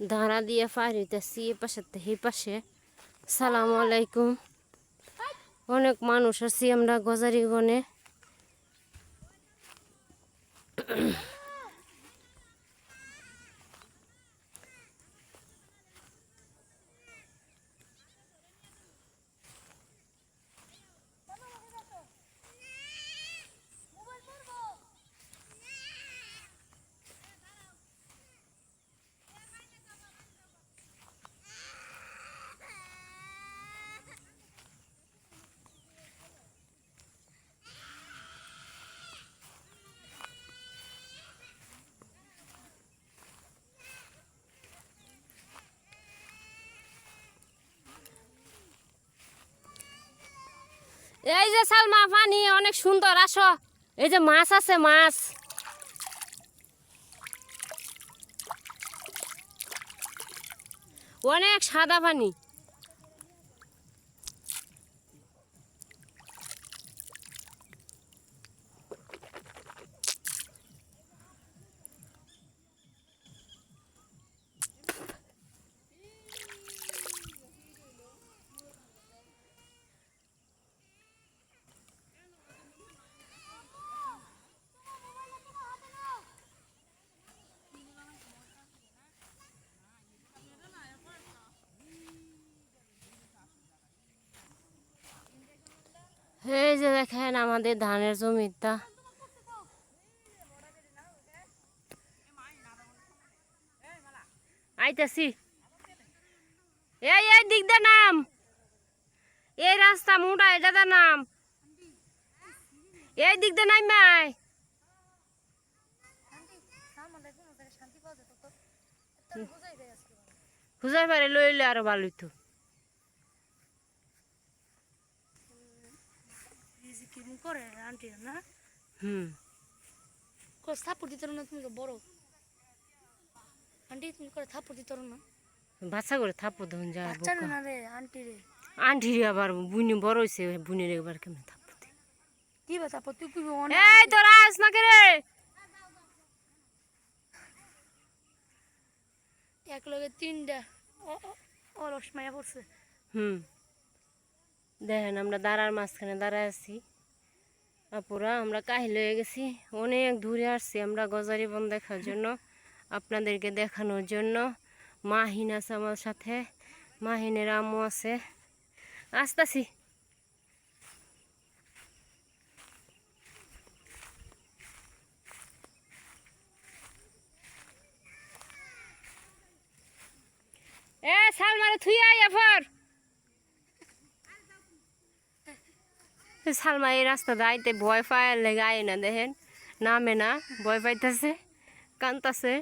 ধারা দিয়ে পার হইতেছি এ পাশে এই পাশে সালাম আলাইকুম অনেক মানুষ আছি আমরা গজারিগণে এই যে সালমা, পানি, অনেক সুন্দর, আসো। এই যে মাছ আছে, মাছ। অনেক সাদা পানি। এই যে দেখেন আমাদের ধানের জমিটা। আইতাছি। এই এই দিক দা নাম। এই রাস্তা মোটা এটা দা নাম। এই দিক দা নাই মাই খুঁজাই পারে লইলে আরও ভালো হইতো। করে আন্টি না? হুম। করে থাপ্পড় দিতে না তুমি তো বড়। আন্টি তুমি করে থাপ্পড় দিতে না। বাচ্চা করে থাপ্পড় ধন যায় বাচ্চা না রে আন্টি রে আন্টি আবার বুনি বড় হয়েছে বুনির একবার কেমন থাপ্পড় দি কি বা থাপ্পড়? তুই কি অনেক এই তোরা আস না রে এক লগে তিনটা অলস মায়া পড়ছে। হুম। দেখেন আমরা দাঁড়ার মাঝখানে দাঁড়ায় আছি। আপুরা, আমরা কাহিল হয়ে গেছি। অনেক দূরে আসছি আমরা গজারি বন দেখার জন্য, আপনাদেরকে দেখানোর জন্য। মাহিন আছে আমার সাথে, মাহিনের আম্মু আছে। আসতাছি। এ, সালমারে থুই আই এফর সালমা এই রাস্তা আইতে ভয় পায় লেগে না দেখেন। নামে না ভয় পাইতেছে কান্তাছে।